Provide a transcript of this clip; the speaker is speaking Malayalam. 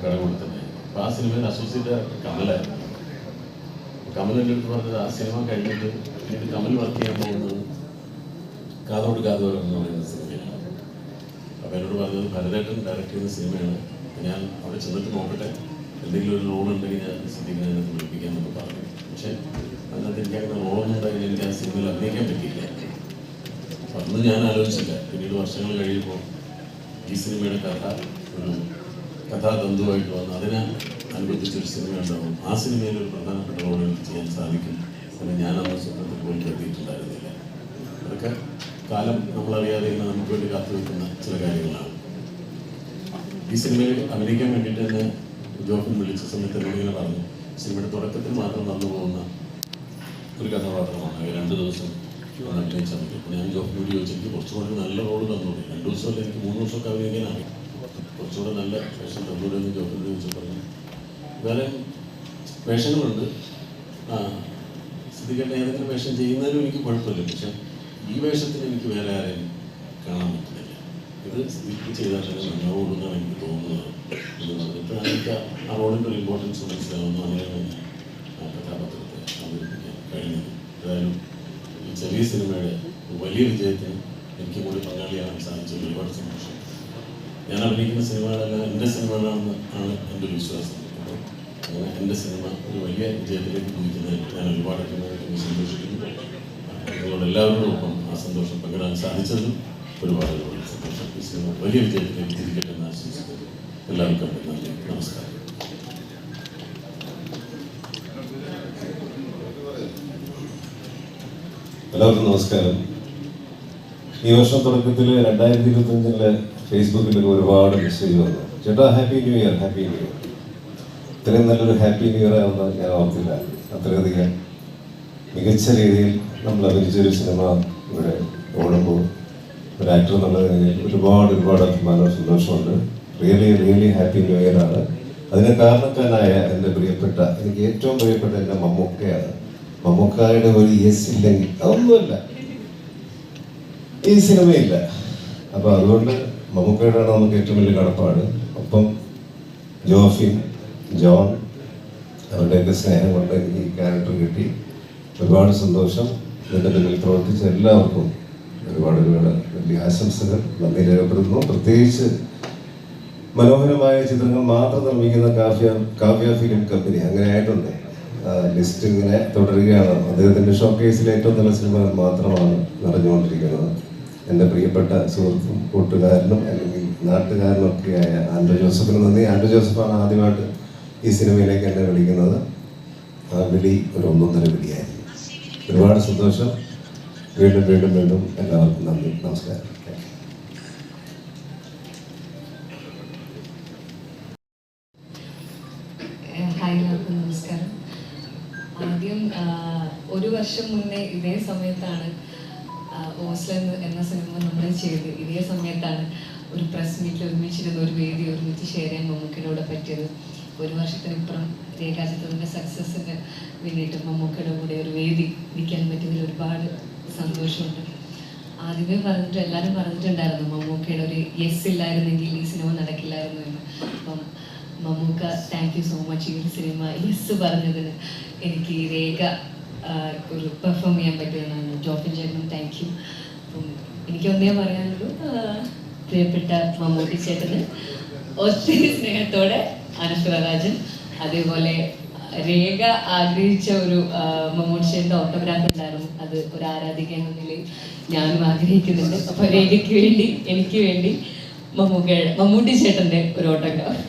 മമ്മൂക്കയുടെ കൊടുത്തത് അപ്പോൾ ആ സിനിമയിൽ അസോസിയേറ്റ് കമലായിരുന്നു കമൽ എന്റെ അടുത്ത് പറഞ്ഞത് ആ സിനിമ കഴിഞ്ഞിട്ട് പിന്നീട് കമൽ വർക്ക് ചെയ്യാൻ പോകുന്നത് കാതോട് കാതോ എന്ന് പറയുന്ന സിനിമയാണ്. അപ്പോൾ എന്നോട് പറഞ്ഞത് ഭരതേട്ടൻ ഡയറക്റ്റ് ചെയ്യുന്ന സിനിമയാണ്. ഞാൻ അവിടെ ചെന്നിട്ട് നോക്കട്ടെ. എന്തെങ്കിലും ഒരു റോൾ ഉണ്ടെങ്കിൽ ഞാൻ സിദ്ധിക്കുന്ന അതിനകത്ത് വിളിപ്പിക്കാമെന്നൊക്കെ പറഞ്ഞു. പക്ഷേ അതിനകത്ത് എനിക്ക് അങ്ങനെ റോളൊന്നും എനിക്ക് ആ സിനിമയിൽ അഭിനയിക്കാൻ പറ്റിയില്ല. അന്ന് ഞാൻ ആലോചിച്ചില്ല. പിന്നീട് വർഷങ്ങൾ കഴിയുമ്പോൾ ഈ സിനിമയുടെ കഥ ഒരു കഥാതന്തുവായിട്ട് വന്ന് അതിനെ അനുബന്ധിച്ചൊരു സിനിമ ഉണ്ടാവും. ആ സിനിമയിൽ ഒരു പ്രധാനപ്പെട്ട റോൾ എനിക്ക് ചെയ്യാൻ സാധിക്കും എന്ന് ഞാൻ അന്ന് സ്വപ്നത്തിൽ പോലും കരുതിയിട്ടുണ്ടായിരുന്നില്ല അതൊക്കെ കാലം നമ്മളറിയാതെ ഇന്ന് നമുക്ക് വേണ്ടി കാത്തുവെക്കുന്ന ചില കാര്യങ്ങളാണ്. ഈ സിനിമയിൽ അഭിനയിക്കാൻ വേണ്ടിയിട്ട് തന്നെ ജോഫിൻ വിളിച്ച സമയത്ത് എന്തെങ്കിലും പറഞ്ഞു സിനിമയുടെ തുടക്കത്തിൽ മാത്രം നടന്നു പോകുന്ന ഒരു കഥാപാത്രമാണ്. രണ്ട് ദിവസം അഭിനയിച്ചാൽ മതി. ഞാൻ ജോഫിനോട് ചോദിച്ചു എനിക്ക് കുറച്ചുകൂടി നല്ല റോൾ രണ്ടു രണ്ട് ദിവസമല്ല എനിക്ക് മൂന്ന് ദിവസമൊക്കെ അഭിനയിക്കാനാണ്. കുറച്ചുകൂടെ നല്ല വേഷം എന്ന് ജോഫിനോട് ചോദിച്ചു പറഞ്ഞു. വേറെ വേഷങ്ങളുണ്ട്. ആ ശ്രദ്ധിക്കേണ്ട ഏതെങ്കിലും വേഷം ചെയ്യുന്നതിലും എനിക്ക് കുഴപ്പമില്ല. പക്ഷെ ഈ വേഷത്തിന് എനിക്ക് വേറെ ആരെയും കാണാൻ പറ്റുന്നില്ല ഇത് സ്ഥിതിക്ക് ചെയ്താൽ തന്നെ എനിക്ക് തോന്നുന്നത്. എന്ന് പറഞ്ഞിട്ട് എനിക്ക് ആ റോളിന്റെ ഒരു ഇമ്പോർട്ടൻസ് മനസ്സിലാവുന്നു അങ്ങനെയാണ് ആ കഥാപാത്രത്തെ അവതരിപ്പിക്കാൻ കഴിഞ്ഞത്. ഏതായാലും ചെറിയ സിനിമയുടെ വലിയ വിജയത്തിന് എനിക്ക് കൂടി പങ്കാളിയാകാൻ സാധിച്ചു ഒരുപാട് സന്തോഷം. ഞാൻ അഭിനയിക്കുന്ന സിനിമകളെല്ലാം എന്റെ സിനിമകളാണെന്ന് ആണ് എന്റെ ഒരു വിശ്വാസം. അപ്പോൾ അങ്ങനെ എന്റെ സിനിമ ഒരു വലിയ വിജയത്തിലേക്ക് കുതിക്കുന്നതിൽ ഞാൻ ഒരുപാട് അഭിമാനിക്കുന്നു സന്തോഷിക്കുന്നു. നിങ്ങളോട് എല്ലാവരുടെ ഒപ്പം ആ സന്തോഷം പങ്കിടാൻ സാധിച്ചതിലും ഒരുപാട് ഒരുപാട് സന്തോഷം. ഈ സിനിമ വലിയ വിജയത്തിലേക്ക് തിരിക്കട്ടെ എന്ന് ആശംസിക്കുന്നു. എല്ലാവർക്കും നന്ദി. നമസ്കാരം. എല്ലാവർക്കും നമസ്കാരം. ഈ വർഷം തുടക്കത്തിൽ രണ്ടായിരത്തി ഇരുപത്തി ഒരു ഒരുപാട് മെസ്സേജ് വന്നു. ചേട്ടാ happy new year happy new year ഇത്രയും നല്ലൊരു ഹാപ്പി ന്യൂ ഇയർ ആവുന്ന ഞാൻ ഓർത്തില്ല. അത്രയധികം മികച്ച രീതിയിൽ നമ്മൾ അഭിനയിച്ചൊരു സിനിമ ഇവിടെ ഓടുമ്പോൾ ഒരു ആക്ടർ എന്നുള്ള നിലയിൽ ഒരുപാട് ഒരുപാട് അഭിമാനവും സന്തോഷമുണ്ട് really really happy new year ആണ്. അതിന് കാരണക്കാരനായ എന്റെ പ്രിയപ്പെട്ട എനിക്ക് ഏറ്റവും പ്രിയപ്പെട്ട എന്റെ മമ്മൂക്കയാണ്. മമ്മൂക്കായുടെ ഒരു യെസ് ഇല്ലെങ്കിൽ അതൊന്നുമല്ല. ഈ സിനിമയില്ല അപ്പൊ അതുകൊണ്ട് മമ്മൂക്കയോടാണ് നമുക്ക് ഏറ്റവും വലിയ കടപ്പാട്. ഒപ്പം ജോഫിൻ ജോൺ അവരുടെയൊക്കെ സ്നേഹം കൊണ്ട് ഈ ക്യാരക്ടർ കിട്ടി. ഒരുപാട് സന്തോഷം. ഇതിന്റെ പിന്നിൽ പ്രവർത്തിച്ച എല്ലാവർക്കും ഒരുപാട് ഒരുപാട് വലിയ ആശംസകൾ. നന്ദി രേഖപ്പെടുത്തുന്നു. പ്രത്യേകിച്ച് മനോഹരമായ ചിത്രങ്ങൾ മാത്രം നിർമ്മിക്കുന്ന കാവ്യ കാവ്യ ഫിലിം കമ്പനി അങ്ങനെ ആയിട്ടുണ്ട് ലിസ്റ്റ് ഇങ്ങനെ തുടരുകയാണ്. അദ്ദേഹത്തിന്റെ ഷോക്കേസിൽ ഏറ്റവും നല്ല സിനിമകൾ മാത്രമാണ് നിറഞ്ഞുകൊണ്ടിരിക്കുന്നത് എന്റെ പ്രിയപ്പെട്ട സുഹൃത്തും കൂട്ടുകാരനും അല്ലെങ്കിൽ നാട്ടുകാരനും ഒക്കെയായ ആൻഡ്രോ ജോസഫിന് നന്ദി. ആൻഡ്രോ ജോസഫാണ് ആദ്യമായിട്ട് ഈ സിനിമയിലേക്ക് എന്നെ വിളിക്കുന്നത്. ആ വിളി ഒരു ഒന്നൊന്നര വിളിയായിരുന്നു. ഒരുപാട് സന്തോഷം. വീണ്ടും വീണ്ടും വീണ്ടും എല്ലാവർക്കും നന്ദി. നമസ്കാരം. ആദ്യം ഒരു വർഷം മുന്നേ ഇതേ സമയത്താണ് ഓസ്ലർ എന്ന് സിനിമ നമ്മൾ ചെയ്ത്. ഇതേ സമയത്താണ് ഒരു പ്രസ് മീറ്റിൽ ഒരുമിച്ചിരുന്ന ഒരു വേദി ഒരുമിച്ച് ഷെയർ ചെയ്യാൻ മമ്മൂക്കിനോട് പറ്റിയത്. ഒരു വർഷത്തിനിപ്പുറം രേഖാചിത്രത്തിന്റെ സക്സസ്സിന് വേണ്ടിയിട്ട് മമ്മൂക്കയുടെ കൂടെ ഒരു വേദി നിൽക്കാൻ പറ്റിയതിൽ ഒരുപാട് സന്തോഷമുണ്ട്. ആദ്യമേ പറഞ്ഞിട്ട് എല്ലാവരും പറഞ്ഞിട്ടുണ്ടായിരുന്നു മമ്മൂക്കയുടെ ഒരു യെസ് ഇല്ലായിരുന്നെങ്കിൽ ഈ സിനിമ നടക്കില്ലായിരുന്നു എന്ന്. അപ്പം Mammookka thank you so much ഈ ഒരു സിനിമ യെസ് പറഞ്ഞതിന് എനിക്ക് രേഖ ഒരു പെർഫോം ചെയ്യാൻ പറ്റിയതെന്നാണ് ജോഫിൻ ചേട്ടനും താങ്ക് യു അപ്പം എനിക്ക് ഒന്നേ പറയാനുള്ളൂ. പ്രിയപ്പെട്ട മമ്മൂട്ടി ചേട്ടന് ഒത്തിരി സ്നേഹത്തോടെ അനുഷ്വരാജൻ അതേപോലെ രേഖ ആഗ്രഹിച്ച ഒരു മമ്മൂട്ടി ചേട്ടന്റെ ഓട്ടോഗ്രാഫ് ഉണ്ടായിരുന്നു അത് ഒരു ആരാധിക എന്ന നിലയിൽ ഞാനും ആഗ്രഹിക്കുന്നുണ്ട്. അപ്പൊ രേഖയ്ക്ക് വേണ്ടി എനിക്ക് വേണ്ടി മമ്മൂക്ക മമ്മൂട്ടി ചേട്ടന്റെ ഒരു ഓട്ടോഗ്രാഫ്.